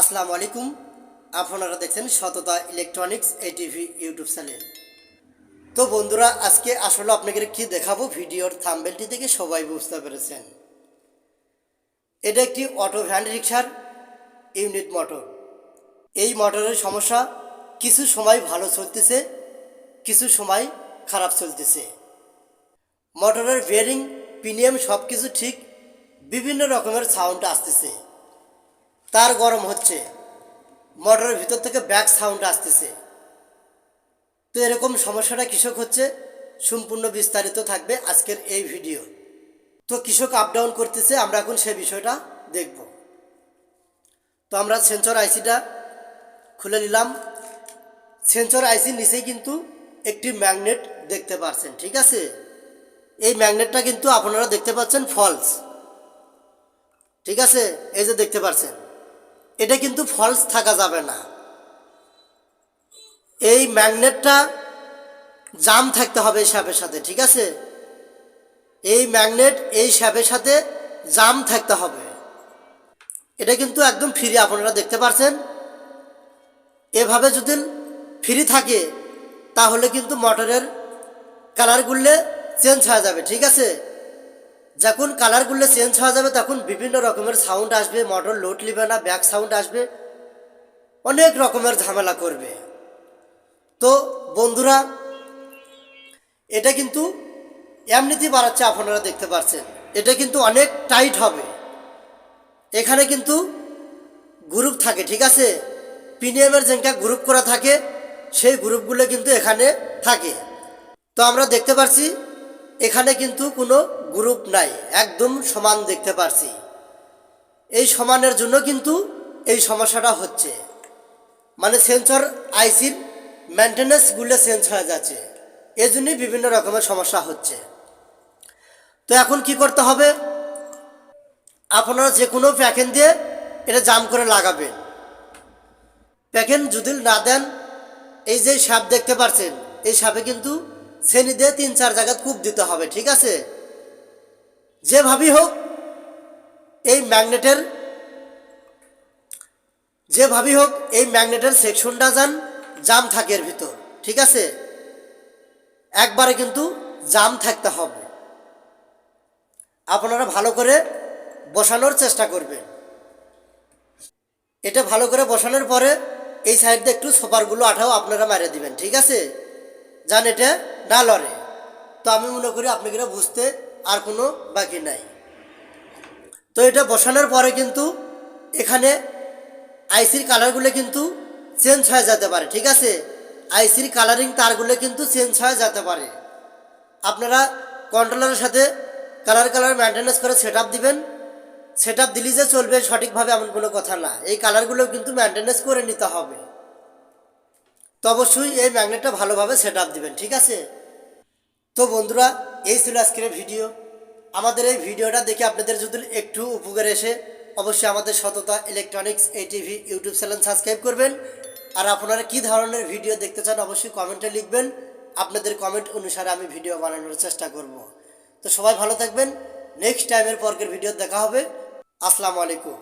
আসসালামু আলাইকুম। আপনারা দেখছেন সততা ইলেকট্রনিক্স এটিভি ইউটিউব চ্যানেল। তো বন্ধুরা, আজকে আসলে আপনাদের কি দেখাবো? ভিডিওর থাম্বেলটি থেকে সবাই বুঝতে পেরেছেন। এটা একটি অটো ভ্যান রিক্সার ইউনিট মোটর। এই মোটরের সমস্যা, কিছু সময় ভালো চলতেছে, কিছু সময় খারাপ চলতেছে। মোটরের বেয়ারিং, প্রিমিয়াম সব কিছু ঠিক, বিভিন্ন রকমের সাউন্ড আসতেছে। তার গরম হচ্ছে। মোটরের ভিতর থেকে ব্যাক সাউন্ড আসতেছে। তো এরকম সমস্যাটা কৃষক হচ্ছে, সম্পূর্ণ বিস্তারিত থাকবে আজকের এই ভিডিও তো কৃষক আপ ডাউন করতেছে, আমরা এখন সে বিষয়টা দেখব। তো আমরা সেন্সর আইসিটা খুলে নিলাম। সেন্সর আইসির নিচেই কিন্তু একটি ম্যাগনেট দেখতে পাচ্ছেন ঠিক আছে? এই ম্যাগনেটটা কিন্তু আপনারা দেখতে পাচ্ছেন ফলস ঠিক আছে? এই যে দেখতে পাচ্ছেন এটা কিন্তু ফলস থাকা যাবে না। এই ম্যাগনেটটা জাম থাকতে হবে এই শ্যাপের সাথে, ঠিক আছে? এই ম্যাগনেট এই শ্যাপের সাথে জাম থাকতে হবে। এটা কিন্তু একদম ফ্রি আপনারা দেখতে পাচ্ছেন এভাবে যদি ফ্রি থাকে, তাহলে কিন্তু মোটরের কালারগুলো চেঞ্জ হয়ে যাবে, ঠিক আছে? যখন কালারগুলো চেঞ্জ হয়ে যাবে, তখন বিভিন্ন রকমের সাউন্ড আসবে মোটর লোড নিবে না ব্যাক সাউন্ড আসবে, অনেক রকমের ঝামেলা করবে। তো বন্ধুরা, এটা কিন্তু এমনিতেই বাড়াচ্ছে, আপনারা দেখতে পাচ্ছেন এটা কিন্তু অনেক টাইট হবে। এখানে কিন্তু গ্রুপ থাকে, ঠিক আছে? প্রিমিয়ামের যেটা গ্রুপ করা থাকে, সেই গ্রুপগুলো কিন্তু এখানে থাকে। তো আমরা দেখতে পাচ্ছি এখানে কিন্তু কোনো গ্রুপ নাই, একদম সমান দেখতে পারছি। এই সমানের জন্য কিন্তু এই সমস্যাটা হচ্ছে। মানে সেন্সর আইসির মেনটেন্যান্সগুলো চেঞ্জ হয়ে যাচ্ছে। এই জন্যই বিভিন্ন রকমের সমস্যা হচ্ছে। তো এখন কি করতে হবে? আপনারা যে কোনো প্যাকেন দিয়ে এটা জাম করে লাগাবেন। প্যাকেন যদি না দেন, এই যে সাপ দেখতে পাচ্ছেন এই সাপে কিন্তু শ্রেণি দিয়ে তিন চার জায়গায় কূপ দিতে হবে, ঠিক আছে? যেভাবেই হোক, এই ম্যাগনেটের যেভাবেই হোক, এই ম্যাগনেটের সেকশনটা যান, জাম থাকে এর ভিতর, ঠিক আছে? একবারে কিন্তু জাম থাকতে হবে। আপনারা ভালো করে বসানোর চেষ্টা করবেন। এটা ভালো করে বসানোর পরে এই সাইড দিয়ে একটু সোপারগুলো আঠাও আপনারা মারিয়ে দিবেন, ঠিক আছে? যান এটা না লড়ে। তো আমি মনে করি আপনাকে বুঝতে আর কোনো বাকি নাই। তো এটা বসানোর পরে কিন্তু এখানে আইসির কালারগুলো কিন্তু চেঞ্জ হয়ে যেতে পারে, ঠিক আছে? আইসির কালারিং তারগুলো কিন্তু চেঞ্জ হয়ে যেতে পারে। আপনারা কন্ট্রোলারের সাথে কালার কালার মেনটেন্যান্স করে সেট আপ দিবেন। সেট আপ দিলি যে চলবে সঠিকভাবে এমন কোনো কথা না। এই কালারগুলো কিন্তু মেনটেন্যান্স করে নিতে হবে। তো অবশ্যই এই ম্যাগনেটটা ভালোভাবে সেট আপ দিবেন, ঠিক আছে? তো বন্ধুরা এই ছিল আজকের ভিডিও। আমাদের এই ভিডিওটা দেখে আপনাদের যদি একটু উপকার এসে অবশ্যই আমাদের সততা ইলেকট্রনিক্স এই টিভি ইউটিউব চ্যানেল সাবস্ক্রাইব করবেন। আর আপনারা কী ধরনের ভিডিও দেখতে চান, অবশ্যই কমেন্টে লিখবেন। আপনাদের কমেন্ট অনুসারে আমি ভিডিও বানানোর চেষ্টা করব। তো সবাই ভালো থাকবেন। নেক্সট টাইমের পরকের ভিডিও দেখা হবে। আসসালামু আলাইকুম।